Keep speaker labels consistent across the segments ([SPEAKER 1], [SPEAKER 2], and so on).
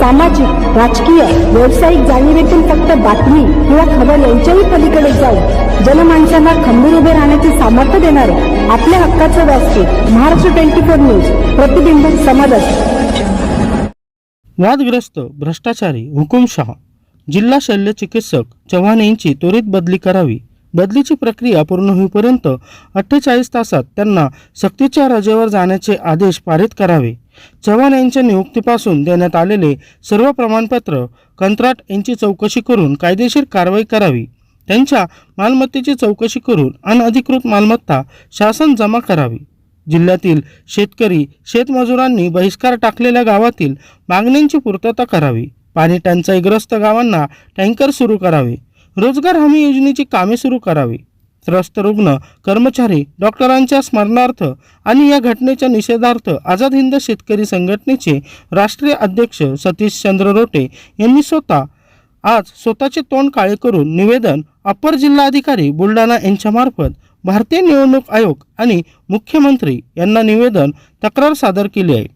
[SPEAKER 1] सामाजिक राजकीय व्यावसायिक जाणीवेतून फक्त बातमी किंवा खबर यांच्याही पलीकडे जाऊन जनमानसांना खंबीर उभे राहण्याचे सामर्थ्य देणारे आपल्या हक्काचं व्यासपीठ महाराष्ट्र ट्वेंटी फोर न्यूज प्रतिबिंब समाजात
[SPEAKER 2] वादग्रस्त भ्रष्टाचारी हुकुमशहा जिल्हा शल्य चिकित्सक चव्हाण यांची त्वरित बदली करावी. बदलीची प्रक्रिया पूर्ण होईपर्यंत अठ्ठेचाळीस तासात त्यांना सक्तीच्या रजेवर जाण्याचे आदेश पारित करावे. चव्हाण यांच्या नियुक्तीपासून देण्यात आलेले सर्व प्रमाणपत्र कंत्राट यांची चौकशी करून कायदेशीर कारवाई करावी. त्यांच्या मालमत्तेची चौकशी करून अनधिकृत मालमत्ता शासन जमा करावी. जिल्ह्यातील शेतकरी शेतमजुरांनी बहिष्कार टाकलेल्या गावातील मागण्यांची पूर्तता करावी. पाणी टंचाईग्रस्त गावांना टँकर सुरू करावे. रोजगार हमी योजनेची कामे सुरू करावी. त्रस्त रुग्ण कर्मचारी डॉक्टरांच्या स्मरणार्थ आणि या घटनेच्या निषेधार्थ आझाद हिंद शेतकरी संघटनेचे राष्ट्रीय अध्यक्ष सतीश चंद्र रोटे यांनी स्वतः आज स्वतःचे तोंड काळे करून निवेदन अपर जिल्हाधिकारी बुलढाणा यांच्यामार्फत भारतीय निवडणूक आयोग आणि मुख्यमंत्री यांना निवेदन तक्रार सादर केली आहे.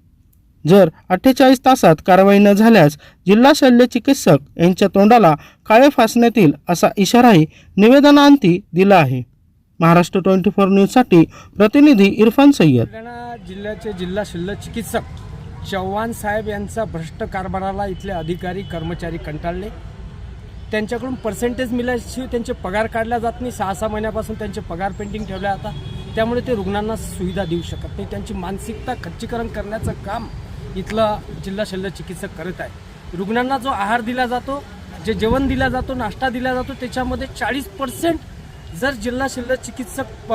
[SPEAKER 2] जर अठ्ठेचाळीस तासात कारवाई न झाल्यास जिल्हा शल्य चिकित्सक यांच्या तोंडाला काळे फासण्यात येईल असा इशाराही निवेदनांती दिला आहे. महाराष्ट्र ट्वेंटी फोर न्यूजसाठी प्रतिनिधी इरफान सय्यद.
[SPEAKER 3] बुलढाणा जिल्ह्याचे जिल्हा शल्य चिकित्सक चव्हाण साहेब यांचा भ्रष्ट कारभाराला इथले अधिकारी कर्मचारी कंटाळले. त्यांच्याकडून पर्सेंटेज मिळाल्याशिवाय त्यांचे पगार काढला जात नाही. सहा सहा महिन्यापासून त्यांचे पगार पेंडिंग ठेवले जातात त्यामुळे ते रुग्णांना सुविधा देऊ शकत नाही. त्यांची मानसिकता खच्चीकरण करण्याचं काम इथला जिल्हा शल्य चिकित्सक करत आहे. रुग्णांना जो आहार दिला जातो जे जेवण दिला जातो नाश्ता दिला जातो त्याच्यामध्ये चाळीस पर्सेंट जर जिल्हा शल्य चिकित्सक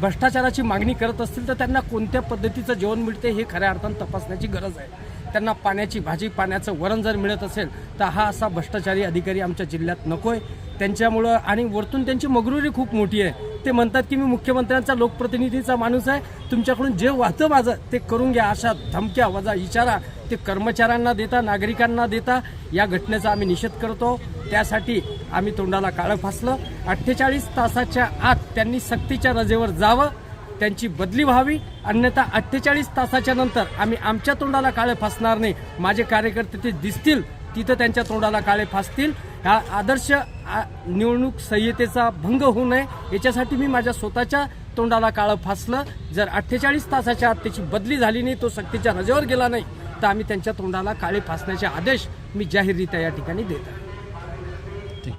[SPEAKER 3] भ्रष्टाचाराची मागणी करत असतील तर त्यांना कोणत्या पद्धतीचं जेवण मिळते हे खऱ्या अर्थानं तपासण्याची गरज आहे. त्यांना पाण्याची भाजी पाण्याचं वरण जर मिळत असेल तर हा असा भ्रष्टाचारी अधिकारी आमच्या जिल्ह्यात नको आहे त्यांच्यामुळं आणि वरतून त्यांची मगरुरी खूप मोठी आहे. ते म्हणतात की मी मुख्यमंत्र्यांचा लोकप्रतिनिधीचा माणूस आहे. तुमच्याकडून जे वाहतं माझं ते करून घ्या. अशा धमक्या वजा इशारा ते कर्मचाऱ्यांना देता नागरिकांना देता या घटनेचा आम्ही निषेध करतो. त्यासाठी आम्ही तोंडाला काळं फासलं. अठ्ठेचाळीस तासाच्या आत त्यांनी सक्तीच्या रजेवर जावं त्यांची बदली व्हावी. अन्यथा अठ्ठेचाळीस तासाच्या नंतर आम्ही आमच्या तोंडाला काळे फासणार नाही. माझे कार्यकर्ते ते दिसतील तिथं त्यांच्या तोंडाला काळे फासतील. हा आदर्श आ- निवडणूक संहितेचा भंग होऊ नये याच्यासाठी मी माझ्या स्वतःच्या तोंडाला काळं फासलं. जर अठ्ठेचाळीस तासाच्या आत त्याची बदली झाली नाही तो सक्तीच्या रजेवर गेला नाही तर आम्ही त्यांच्या तोंडाला काळे फासण्याचे आदेश मी जाहीररित्या या ठिकाणी देत आहे.